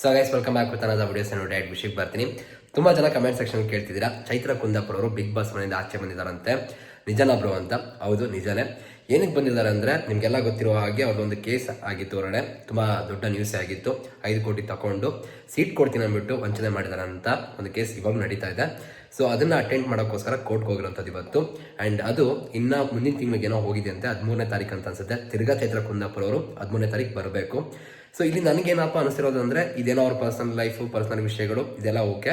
So guys welcome back with videos ನೋಡಿ diet ವಿಷಯಕ್ಕೆ ಬರ್ತೀನಿ. ತುಂಬ ಜನ ಕಮೆಂಟ್ ಸೆಕ್ಷನ್ ಕೇಳ್ತಿದ್ದೀರಾ. ಚೈತ್ರ ಕುಂದಾಪುರ ಅವರು ಬಿಗ್ ಬಾಸ್ ಮನೆಯಿಂದ ಆಚೆ ಬಂದಿದ್ದಾರಂತೆ. ನಿಜನಾ ಬ್ರೋ ಅಂತ. ಹೌದು, ನಿಜನೇ. ಏನಕ್ಕೆ ಬಂದಿದ್ದಾರೆ ಅಂದರೆ ನಿಮಗೆಲ್ಲ ಗೊತ್ತಿರುವ ಹಾಗೆ ಅವ್ರದ್ದೊಂದು ಕೇಸ್ ಆಗಿತ್ತು ಹೊರಗಡೆ ತುಂಬ ದೊಡ್ಡ ನ್ಯೂಸ್ ಆಗಿತ್ತು. ಐದು ಕೋಟಿ ತಗೊಂಡು ಸೀಟ್ ಕೊಡ್ತೀನಿ ಅಂದ್ಬಿಟ್ಟು ವಂಚನೆ ಮಾಡಿದ್ದಾರೆ ಅಂತ ಒಂದು ಕೇಸ್ ಇವಾಗ ನಡೀತಾ ಇದೆ. ಸೊ ಅದನ್ನು ಅಟೆಂಡ್ ಮಾಡೋಕ್ಕೋಸ್ಕರ ಕೋರ್ಟ್ಗೆ ಹೋಗಿರೋಂಥದ್ದು ಇವತ್ತು. ಆ್ಯಂಡ್ ಅದು ಇನ್ನು ಮುಂದಿನ ತಿಂಗಳಿಗೆ ಏನೋ ಹೋಗಿದೆ ಅಂತ. ಹದಿಮೂರನೇ ತಾರೀಕು ಅಂತ ಅನ್ಸುತ್ತೆ. ತಿರ್ಗಾ ಚೈತ್ರ ಕುಂದಾಪುರ ಅವರು ಹದಿಮೂರನೇ ತಾರೀಕು ಬರಬೇಕು. ಸೊ ಇಲ್ಲಿ ನನಗೇನಪ್ಪ ಅನಿಸಿರೋದು ಅಂದ್ರೆ ಇದೇನೋ ಅವ್ರ ಪರ್ಸನಲ್ ಲೈಫು ಪರ್ಸನಲ್ ವಿಷಯಗಳು, ಇದೆಲ್ಲ ಓಕೆ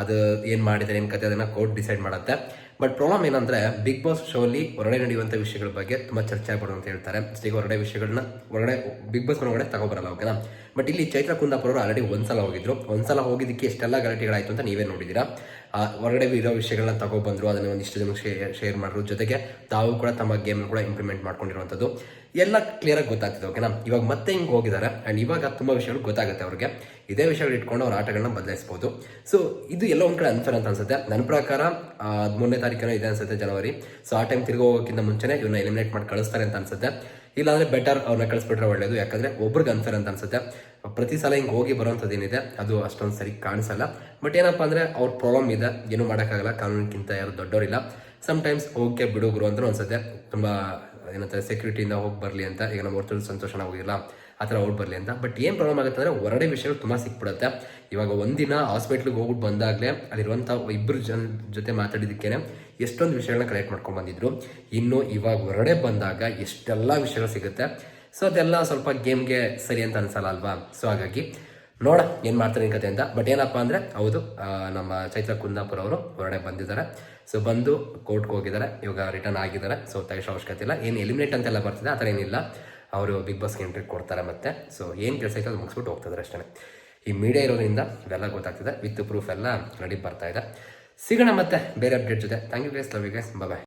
ಅದು ಏನು ಮಾಡಿದ್ದಾರೆ, ಏನು ಕತೆ ಅದನ್ನ ಕೋರ್ಟ್ ಡಿಸೈಡ್ ಮಾಡುತ್ತೆ. ಬಟ್ ಪ್ರಾಬ್ಲಮ್ ಏನಂದ್ರೆ ಬಿಗ್ ಬಾಸ್ ಶೋಲಿ ಹೊರಗಡೆ ನಡೆಯುವಂಥ ವಿಷಯಗಳ ಬಗ್ಗೆ ತುಂಬಾ ಚರ್ಚೆ ಆಗ್ಬಾರ್ದು ಅಂತ ಹೇಳ್ತಾರೆ. ಈಗ ಹೊರಗಡೆ ವಿಷಯಗಳನ್ನ ಹೊರಗಡೆ ಬಿಗ್ ಬಾಸ್ ಒಳಗಡೆ ತಗೋಬರಲ್ಲ ಓಕೆನಾ ಬಟ್ ಇಲ್ಲಿ ಚೈತ್ರ ಕುಂದಾಪುರ ಅವರು ಆಲ್ರೆಡಿ ಒಂದ್ಸಲ ಹೋಗಿದ್ರು. ಒಂದ್ಸಲ ಹೋಗಿದ್ದಕ್ಕೆ ಎಷ್ಟೆಲ್ಲ ಗಲಾಟೆಗಳಾಯ್ತು ಅಂತ ನೀವೇ ನೋಡಿದ್ದೀರಾ? ಹೊರಗಡೆ ಇರೋ ವಿಷಯಗಳನ್ನ ತಗೊಬಂದ್ರು, ಅದನ್ನ ಒಂದಿಷ್ಟು ಜನ ಶೇರ್ ಮಾಡಿದ್ರು ಜೊತೆಗೆ ತಾವು ಕೂಡ ತಮ್ಮ ಗೇಮ್ ಕೂಡ ಇಂಪ್ಲಿಮೆಂಟ್ ಮಾಡ್ಕೊಂಡಿರುವಂಥದ್ದು ಎಲ್ಲ ಕ್ಲಿಯರ್ ಆಗಿ ಗೊತ್ತಾಗ್ತಿದೆ ಓಕೆನಾ ಇವಾಗ ಮತ್ತೆ ಹಿಂಗೆ ಹೋಗಿದ್ದಾರೆ ಅಂಡ್ ಇವಾಗ ತುಂಬಾ ವಿಷಯಗಳು ಗೊತ್ತಾಗುತ್ತೆ ಅವ್ರಿಗೆ. ಇದೇ ವಿಷಯಗಳು ಇಟ್ಕೊಂಡು ಅವ್ರ ಆಟಗಳನ್ನ ಬದಲಾಯಿಸಬಹುದು ಸೊ ಇದು ಎಲ್ಲ ಒಂದು ಕಡೆ ಅನ್ಫೇರ್ ಅಂತ ಅನ್ಸುತ್ತೆ. ನನ್ನ ಪ್ರಕಾರ ಹದಿಮೂರನೇ ತಾರೀಕಿನ ಇದೆ ಅನ್ಸುತ್ತೆ ಜನವರಿ. ಸೊ ಆ ಟೈಮ್ ತಿರುಗಿ ಹೋಗೋಕ್ಕಿಂತ ಮುಂಚೆನೆ ಇವನ್ನ ಎಲಿಮಿನೇಟ್ ಮಾಡಿ ಕಳಿಸ್ತಾರೆ ಅಂತ ಅನ್ಸುತ್ತೆ. ಇಲ್ಲಾಂದ್ರೆ ಬೆಟರ್ ಅವ್ರನ್ನ ಕಳಿಸ್ಬಿಟ್ರೆ ಒಳ್ಳೇದು. ಯಾಕಂದ್ರೆ ಒಬ್ರಿಗೆ ಅನ್ಸರ್ ಅಂತ ಅನ್ಸುತ್ತೆ. ಪ್ರತಿ ಸಲ ಹಿಂಗೆ ಹೋಗಿ ಬರೋಂಥದ್ದು ಏನಿದೆ ಅದು ಅಷ್ಟೊಂದು ಸರಿ ಕಾಣಿಸಲ್ಲ. ಬಟ್ ಏನಪ್ಪ ಅಂದ್ರೆ ಅವ್ರ ಪ್ರಾಬ್ಲಮ್ ಇದೆ. ಏನು ಮಾಡೋಕ್ಕಾಗಲ್ಲ. ಕಾನೂನಿಗಿಂತ ಯಾರು ದೊಡ್ಡವರಿಲ್ಲ ಟೈಮ್ಸ್ ಓಕೆ ಬಿಡುಗರು ಅಂದ್ರೆ ಅನ್ಸುತ್ತೆ. ತುಂಬಾ ಏನಂತಾರೆ ಸೆಕ್ಯೂರಿಟಿಯಿಂದ ಹೋಗಿ ಬರಲಿ ಅಂತ. ಈಗ ನಮ್ಮ ಹೊರತು ಸಂತೋಷನ ಹೋಗಿಲ್ಲ. ಆ ಥರ ಔಟ್ ಬರಲಿ ಅಂತ. ಬಟ್ ಏನು ಪ್ರಾಬ್ಲಮ್ ಆಗುತ್ತೆ ಅಂದರೆ ಹೊರಡೆ ವಿಷಯಗಳು ತುಂಬ ಸಿಕ್ಬಿಡುತ್ತೆ. ಇವಾಗ ಒಂದಿನ ಹಾಸ್ಪಿಟ್ಲಿಗೆ ಹೋಗ್ಬಿಟ್ಟು ಬಂದಾಗಲೇ ಅಲ್ಲಿರುವಂಥ ಇಬ್ಬರು ಜನ ಜೊತೆ ಮಾತಾಡಿದ್ದಕ್ಕೇನೆ ಎಷ್ಟೊಂದು ವಿಷಯಗಳನ್ನ ಕಲೆಕ್ಟ್ ಮಾಡ್ಕೊಂಡು ಬಂದಿದ್ರು. ಇನ್ನು ಇವಾಗ ಹೊರಡೆ ಬಂದಾಗ ಎಷ್ಟೆಲ್ಲ ವಿಷಯಗಳು ಸಿಗುತ್ತೆ. ಸೊ ಅದೆಲ್ಲ ಸ್ವಲ್ಪ ಗೇಮ್ಗೆ ಸರಿ ಅಂತ ಅನ್ಸಲ್ಲ ಅಲ್ವಾ? ಸೊ ಹಾಗಾಗಿ ನೋಡ ಏನು ಮಾಡ್ತಾರೆ ಕತೆ ಅಂತ. ಬಟ್ ಏನಪ್ಪ ಅಂದರೆ ಹೌದು ನಮ್ಮ ಚೈತ್ರ ಕುಂದಾಪುರ ಅವರು ಹೊರಡೆ ಬಂದಿದ್ದಾರೆ. ಸೊ ಬಂದು ಕೋರ್ಟ್ಗೆ ಹೋಗಿದ್ದಾರೆ. ಇವಾಗ ರಿಟರ್ನ್ ಆಗಿದ್ದಾರೆ. ಸೊ ತಗಿಸೋ ಅವಶ್ಯಕತೆ ಇಲ್ಲ. ಏನು ಎಲಿಮಿನೇಟ್ ಅಂತೆಲ್ಲ ಬರ್ತಿದೆ. ಆ ಥರ ಏನಿಲ್ಲ. ಅವರು ಬಿಗ್ ಬಾಸ್ಗೆ ಎಂಟ್ರಿ ಕೊಡ್ತಾರೆ ಮತ್ತೆ. ಸೊ ಏನು ಕೆಲಸ ಐತೆ ಅದು ಮುಗಿಸ್ಬಿಟ್ಟು ಹೋಗ್ತಿದ್ದಾರೆ ಅಷ್ಟೇ ಈ ಮೀಡಿಯಾ ಇರೋದ್ರಿಂದ ಇವೆಲ್ಲ ಗೊತ್ತಾಗ್ತಿದೆ. ವಿತ್ ಪ್ರೂಫ್ ಎಲ್ಲ ರೆಡಿ ಬರ್ತಾ ಇದೆ. ಸಿಗೋಣ ಮತ್ತೆ ಬೇರೆ ಅಪ್ಡೇಟ್ ಜೊತೆ. Thank you guys love you guys bye